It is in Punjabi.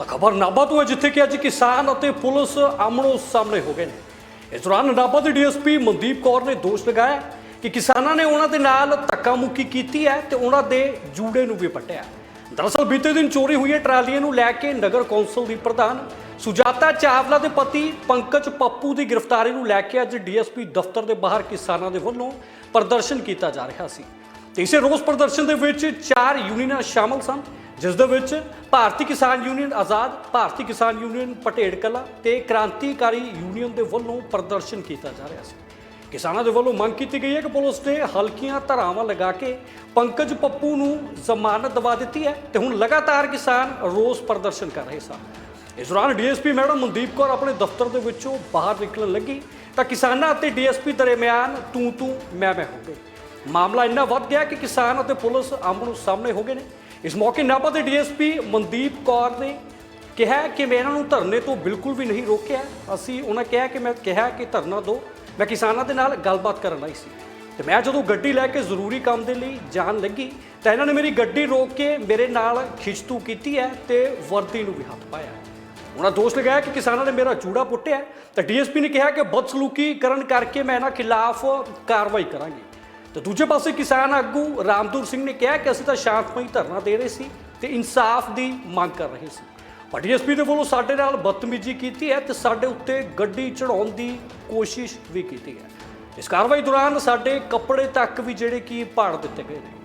ਤਾਂ ਖਬਰ ਨਾਭਾ ਤੋਂ ਹੈ, ਜਿੱਥੇ ਕਿ ਅੱਜ ਕਿਸਾਨ ਅਤੇ ਪੁਲਿਸ ਆਮਣੋ ਸਾਹਮਣੇ ਹੋ ਗਏ ਨੇ। ਇਸ ਦੌਰਾਨ ਨਾਭਾ ਦੇ ਡੀਐਸਪੀ ਮਨਦੀਪ ਕੌਰ ਨੇ ਦੋਸ਼ ਲਗਾਇਆ ਕਿ ਕਿਸਾਨਾਂ ਨੇ ਉਹਨਾਂ ਦੇ ਨਾਲ ਧੱਕਾ ਮੁੱਕੀ ਕੀਤੀ ਹੈ ਤੇ ਉਹਨਾਂ ਦੇ ਜੂੜੇ ਨੂੰ ਵੀ ਪੱਟਿਆ। ਦਰਅਸਲ ਬੀਤੇ ਦਿਨ ਚੋਰੀ ਹੋਈ ਟਰਾਲੀਆਂ ਨੂੰ ਲੈ ਕੇ ਨਗਰ ਕੌਂਸਲ ਦੀ ਪ੍ਰਧਾਨ ਸੁਜਾਤਾ ਚਾਵਲਾ ਦੇ ਪਤੀ ਪੰਕਜ ਪੱਪੂ ਦੀ ਗ੍ਰਿਫਤਾਰੀ ਨੂੰ ਲੈ ਕੇ ਅੱਜ ਡੀਐਸਪੀ ਦਫ਼ਤਰ ਦੇ ਬਾਹਰ ਕਿਸਾਨਾਂ ਦੇ ਵੱਲੋਂ ਪ੍ਰਦਰਸ਼ਨ ਕੀਤਾ ਜਾ ਰਿਹਾ ਸੀ। ਤੇ ਇਸੇ ਰੋਸ ਪ੍ਰਦਰਸ਼ਨ ਦੇ ਵਿੱਚ ਚਾਰ ਯੂਨੀਅਨਾਂ ਸ਼ਾਮਲ ਸਨ। ਜਿਸ ਦੇ ਵਿੱਚ ਭਾਰਤੀ ਕਿਸਾਨ ਯੂਨੀਅਨ ਆਜ਼ਾਦ, ਭਾਰਤੀ ਕਿਸਾਨ ਯੂਨੀਅਨ ਪਟੇੜ ਕਲਾ ਤੇ ਕ੍ਰਾਂਤੀਕਾਰੀ ਯੂਨੀਅਨ ਦੇ ਵੱਲੋਂ ਪ੍ਰਦਰਸ਼ਨ ਕੀਤਾ ਜਾ ਰਿਹਾ ਸੀ। ਕਿਸਾਨਾਂ ਦੇ ਵੱਲੋਂ ਮੰਗ ਕੀਤੀ ਗਈ ਹੈ ਕਿ ਪੁਲਿਸ ਨੇ ਹਲਕੀਆਂ ਧਾਰਾਵਾਂ ਲਗਾ ਕੇ ਪੰਕਜ ਪੱਪੂ ਨੂੰ ਜ਼ਮਾਨਤ ਦਵਾ ਦਿੱਤੀ ਹੈ ਤੇ ਹੁਣ ਲਗਾਤਾਰ ਕਿਸਾਨ ਰੋਸ ਪ੍ਰਦਰਸ਼ਨ ਕਰ ਰਹੇ ਸਨ। ਇਸ ਦੌਰਾਨ ਡੀਐਸਪੀ ਮੈਡਮ ਮਨਦੀਪ ਕੌਰ ਆਪਣੇ ਦਫ਼ਤਰ ਦੇ ਵਿੱਚੋਂ ਬਾਹਰ ਨਿਕਲਣ ਲੱਗੀ ਤਾਂ ਕਿਸਾਨਾਂ ਅਤੇ ਡੀਐਸਪੀ ਦਰਮਿਆਨ ਤੂੰ ਤੂੰ ਮੈਂ ਮੈਂ ਹੋ ਗਏ ਮਾਮਲਾ ਇੰਨਾ ਵੱਧ ਗਿਆ ਕਿ ਕਿਸਾਨ ਅਤੇ ਪੁਲਿਸ ਆਮਣੋ ਸਾਹਮਣੇ ਹੋ ਗਏ ਨੇ। ਇਸ ਮੌਕੇ ਨਾਭਾ ਦੇ ਡੀਐਸਪੀ ਮਨਦੀਪ ਕੌਰ ਨੇ ਕਿਹਾ ਕਿ ਮੈਂ ਇਹਨਾਂ ਨੂੰ ਧਰਨੇ ਤੋਂ ਬਿਲਕੁਲ ਵੀ ਨਹੀਂ ਰੋਕਿਆ। ਅਸੀਂ ਉਹਨਾਂ ਕਿਹਾ ਕਿ ਮੈਂ ਕਿਹਾ ਕਿ ਧਰਨਾ ਦਿਓ ਮੈਂ ਕਿਸਾਨਾਂ ਦੇ ਨਾਲ ਗੱਲਬਾਤ ਕਰਨ ਲਈ ਸੀ। ਤੇ ਮੈਂ ਜਦੋਂ ਗੱਡੀ ਲੈ ਕੇ ਜ਼ਰੂਰੀ ਕੰਮ ਦੇ ਲਈ ਜਾਣ ਲੱਗੀ, ਤਾਂ ਇਹਨਾਂ ਨੇ ਮੇਰੀ ਗੱਡੀ ਰੋਕ ਕੇ ਮੇਰੇ ਨਾਲ ਖਿੱਚਤੂ ਕੀਤੀ ਹੈ ਤੇ ਵਰਦੀ ਨੂੰ ਵੀ ਹੱਥ ਪਾਇਆ। ਉਹਨਾਂ ਦੋਸ਼ ਲਗਾਇਆ ਕਿ ਕਿਸਾਨਾਂ ਨੇ ਮੇਰਾ ਚੂੜਾ ਪੁੱਟਿਆ। ਤਾਂ ਡੀਐਸਪੀ ਨੇ ਕਿਹਾ ਕਿ ਬਦਸਲੂਕੀ ਕਰਨ ਕਰਕੇ ਮੈਂ ਇਹਨਾਂ ਖਿਲਾਫ ਕਾਰਵਾਈ ਕਰਾਂਗੀ। ਤੇ ਦੂਜੇ ਪਾਸੇ ਕਿਸਾਨ ਆਗੂ ਰਾਮਦੂਰ ਸਿੰਘ ਨੇ ਕਿਹਾ ਕਿ ਅਸੀਂ ਤਾਂ ਸ਼ਾਂਤਮਈ ਧਰਨਾ ਦੇ ਰਹੇ ਸੀ ਤੇ ਇਨਸਾਫ ਦੀ ਮੰਗ ਕਰ ਰਹੇ ਸੀ। ਪਰ ਡੀਐਸਪੀ ਦੇ ਵੱਲੋਂ ਸਾਡੇ ਨਾਲ ਬਦਤਮੀਜ਼ੀ ਕੀਤੀ ਹੈ ਤੇ ਸਾਡੇ ਉੱਤੇ ਗੱਡੀ ਚੜਾਉਣ ਦੀ ਕੋਸ਼ਿਸ਼ ਵੀ ਕੀਤੀ ਹੈ। ਇਸ ਕਾਰਵਾਈ ਦੌਰਾਨ ਸਾਡੇ ਕੱਪੜੇ ਤੱਕ ਵੀ ਜਿਹੜੇ ਕਿ ਪਾੜ ਦਿੱਤੇ ਗਏ ਨੇ।